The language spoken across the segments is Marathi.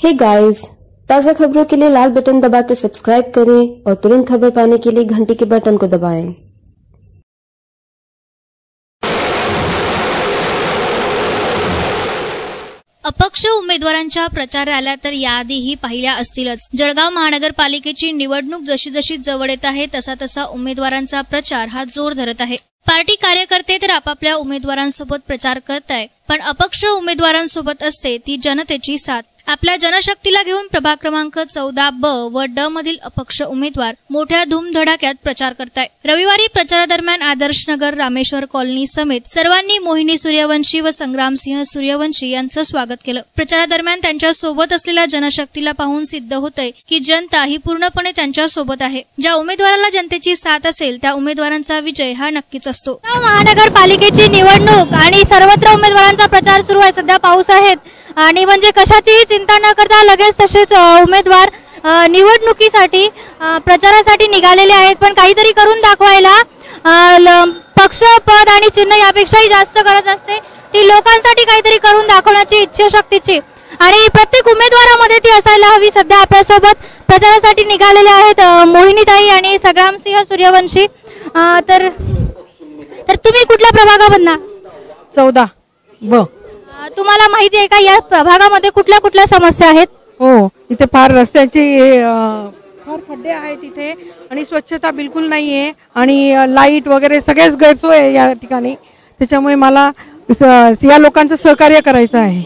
हे गाइस ताज़ा खबरों के लिए लाल बटन दबाकर सब्सक्राइब करें और तुरंत खबर पाने के लिए घंटी के बटन को दबाएं। अपक्ष उमेदवारांच्या प्रचार रॅल्या तर याआधीही पाहिल्या असतीलच. जळगाव महानगरपालिकेची निवडणूक जशी जशी जवळ येत आहे तसा तसा उमेदवारांचा प्रचार हा जोर धरत आहे. पार्टी कार्यकर्ते तर आपापल्या उमेदवारांसोबत प्रचार करत आहे पण अपक्ष उमेदवारांसोबत असते ती जनतेची साथ. आपल्या जनशक्तीला घेऊन प्रभाग क्रमांक चौदा ब व ड मधील अपक्ष उमेदवार मोठ्या धूमधडाक्यात प्रचार करताय. रविवारी प्रचारादरम्यान आदर्श नगर रामेश्वर कॉलनी समेत सर्वांनी मोहिनी सूर्यवंशी व संग्रामसिंह सूर्यवंशी यांचं स्वागत केलं. प्रचारादरम्यान त्यांच्यासोबत असलेल्या जनशक्तीला पाहून सिद्ध होतंय की जनता ही पूर्णपणे त्यांच्यासोबत आहे. ज्या उमेदवाराला जनतेची साथ असेल त्या उमेदवारांचा विजय हा नक्कीच असतो. महानगरपालिकेची निवडणूक आणि सर्वत्र उमेदवारांचा प्रचार सुरू आहे. सध्या पाऊस आहेत. आणि म्हणजे कशाचीही चिंता न करता लगेच तसेच उमेदवार निवडणुकीसाठी प्रचारासाठी निघालेले आहेत. पण काहीतरी करून दाखवायला ल- पक्ष पद आणि चिन्ह यापेक्षाही जास्त गरज असते. ती लोकांसाठी काहीतरी करून दाखवण्याची इच्छाशक्तीची. आणि प्रत्येक उमेदवारामध्ये ती असायला हवी. सध्या आपल्यासोबत प्रचारासाठी निघालेले आहेत मोहिनीताई आणि संग्रामसिंह सूर्यवंशी. तर तर तुम्ही कुठल्या प्रभागामधना? चौदा. ब. तुम्हाला माहिती आहे का या प्रभागामध्ये कुठल्या कुठल्या समस्या आहेत? हो इथे फार रस्त्याचे अं, फार खड्डे आहेत इथे आणि स्वच्छता बिलकुल नाही आहे आणि अं, लाइट वगैरे सगळेच गैरसोय आहे या ठिकाणी. त्याच्यामुळे मला स- या लोकांचं सहकार्य करायचं आहे.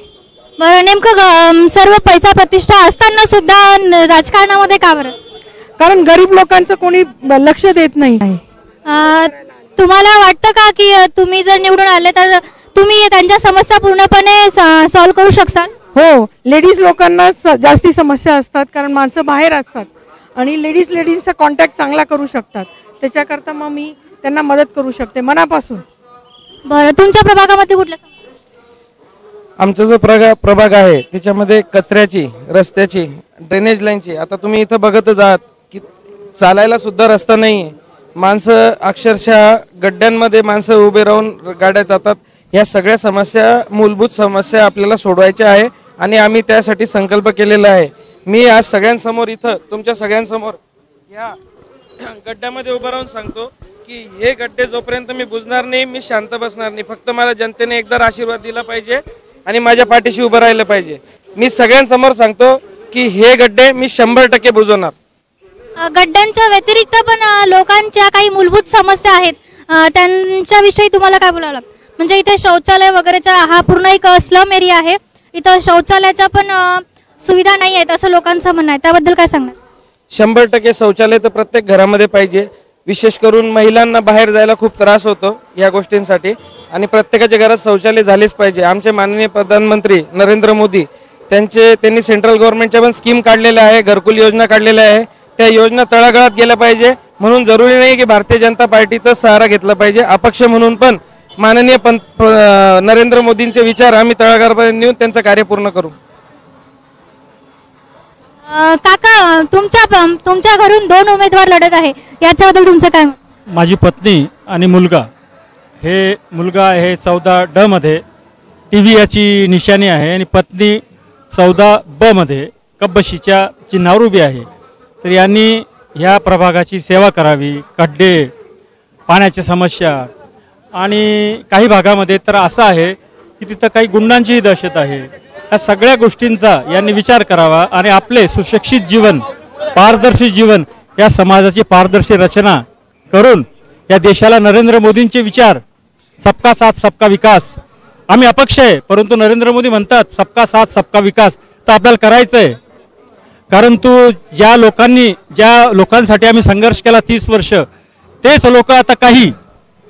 बरं नेमकं ग- सर्व पैसा प्रतिष्ठा असताना सुद्धा न- राजकारणामध्ये का बरं? कारण गरीब लोकांचं कोणी लक्ष देत नाही. अ, तुम्हाला वाटतं का की अ, तुम्ही जर निवडून आले तर तुम्ही त्यांच्या समस्या पूर्णपणे सॉल्व्ह करू शकाल हो लेडीज लोकांना स- जास्ती समस्या असतात कारण माणसं बाहेर असतात. आणि लेडीज लेडीजचा कॉन्टॅक्ट चांगला करू शकतात. त्याच्याकरता मग मी त्यांना मदत करू शकते मनापासून. बरं तुमच्या प्रभागामध्ये कुठल्या? आमचा जो प्रगा प्रभाग आहे त्याच्यामध्ये कचऱ्याची रस्त्याची ड्रेनेज लाईनची आता तुम्ही इथं बघतच आहात की चालायला सुद्धा रस्ता नाही माणसं अक्षरशः गड्ड्यांमध्ये माणसं उभे राहून गाड्या जातात. या सगळ्या समस्या मूलभूत समस्या आपल्याला सोडवायच्या आहे आणि आम्ही त्यासाठी संकल्प केलेला आहे. मी आज सगळ्यांसमोर इथं तुमच्या सगळ्यांसमोर या गड्ड्यामध्ये उभं राहून सांगतो की हे गड्डे जोपर्यंत मी बुजणार नाही मी शांत बसणार नाही. फक्त मला जनतेने एकदा आशीर्वाद दिला पाहिजे आणि माझ्या पाठीशी उभं राहिलं पाहिजे. मी सगळ्यांसमोर सांगतो की हे गड्डे मी शंभर टक्के बुजवणार. गड्ड्यांच्या व्यतिरिक्त पण लोकांच्या काही मूलभूत समस्या आहेत. त्यांच्याविषयी तुम्हाला काय बोलावं लागतं? म्हणजे इथे शौचालय वगैरेचा हा पूर्ण एक स्लम एरिया आहे. इथं शौचालयाच्या पण सुविधा नाही आहेत असं लोकांचं म्हणणं आहे. त्याबद्दल काय सांगणार? शंभर टक्के शौचालय तर प्रत्येक घरामध्ये पाहिजे. विशेष करून महिलांना बाहेर जायला खूप त्रास होतो या गोष्टींसाठी. आणि प्रत्येकाच्या घरात शौचालय झालेच पाहिजे. आमचे माननीय प्रधानमंत्री नरेंद्र मोदी त्यांचे त्यांनी सेंट्रल गव्हर्नमेंटच्या पण स्कीम काढलेल्या आहे घरकुल योजना काढलेल्या आहे. त्या योजना तळागाळात गेल्या पाहिजे. म्हणून जरुरी नाही की भारतीय जनता पार्टीचा सहारा घेतला पाहिजे. अपक्ष म्हणून पण माननीय पंत नरेंद्र मोदींचे विचार आम्ही तळागाळापर्यंत नेऊन त्यांचं कार्य पूर्ण करू. अ, काका तुमच्या तुमच्या घरून दोन उमेदवार लढत आहे. याच्याबद्दल तुमचं काय मत? माझी पत्नी आणि मुलगा. हे मुलगा आहे चौदा ड मध्ये. टी व्ही याची निशाणी आहे आणि पत्नी चौदा ब मध्ये. कब्बशीच्या चिन्हावर उभी आहे. तर यांनी ह्या प्रभागाची सेवा करावी. खड्डे पाण्याच्या समस्या आणि काही भागामध्ये तर असं आहे की तिथं काही गुंडांचीही दहशत आहे. या सगळ्या गोष्टींचा यांनी विचार करावा आणि आपले सुशिक्षित जीवन पारदर्शी जीवन या समाजाची पारदर्शी रचना करून या देशाला नरेंद्र मोदींचे विचार सबका साथ सबका विकास. आम्ही अपक्ष आहे परंतु नरेंद्र मोदी म्हणतात सबका साथ सबका विकास. तर आपल्याला करायचं आहे कारण तू ज्या लोकांनी ज्या लोकांसाठी आम्ही संघर्ष केला तीस वर्ष तेच लोक आता काही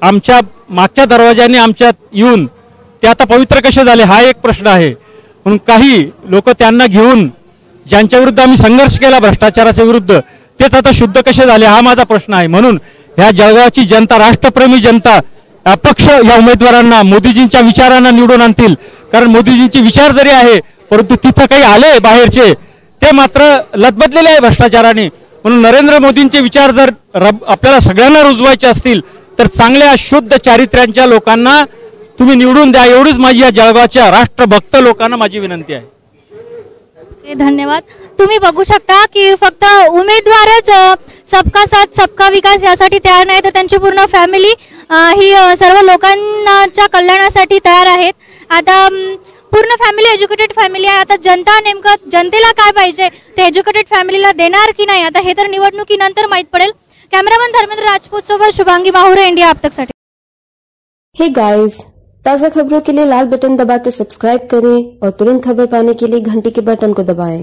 आमच्या मागच्या दरवाज्याने आमच्यात येऊन ते आता पवित्र कसे झाले हा एक प्रश्न आहे. म्हणून काही लोक त्यांना घेऊन ज्यांच्या विरुद्ध आम्ही संघर्ष केला भ्रष्टाचाराच्या विरुद्ध तेच आता शुद्ध कसे झाले हा माझा प्रश्न आहे. म्हणून ह्या जळगावची जनता राष्ट्रप्रेमी जनता अपक्ष या उमेदवारांना मोदीजींच्या विचारांना निवडून आणतील. कारण मोदीजींचे विचार जरी आहे परंतु तिथं काही आले बाहेरचे ते मात्र लदबदलेले आहे भ्रष्टाचाराने. म्हणून नरेंद्र मोदींचे विचार जर रब आपल्याला सगळ्यांना रुजवायचे असतील तर चांगल्या शुद्ध चारित्र्यांच्या लोकांना तुम्ही निवडून द्या. एवढीच माझी या जळगावच्या राष्ट्रभक्त लोकांना माझी विनंती आहे. धन्यवाद. तुम्ही बघू शकता की फक्त उमेदवारच सबका साथ सबका विकास यासाठी तयार नाही तर त्यांची पूर्ण फॅमिली ही सर्व लोकांच्या कल्याणासाठी तयार आहेत. आता पूर्ण फॅमिली एज्युकेटेड फॅमिली आहे. आता जनता नेमकं जनतेला काय पाहिजे? ते एज्युकेटेड फॅमिलीला देणार की नाही? आता हे तर निवडणुकीनंतर माहीत पडेल. कॅमेरामॅन धर्मेंद्र राजपूत सोबत शुभांगी माहुरे इंडिया आप तक आपतकसाठी हे गाइस ताज़ा खबरों के लिए लाल बटन दबाकर सब्सक्राइब करें और तुरंत खबर पाने के लिए घंटी के बटन को दबाएँ।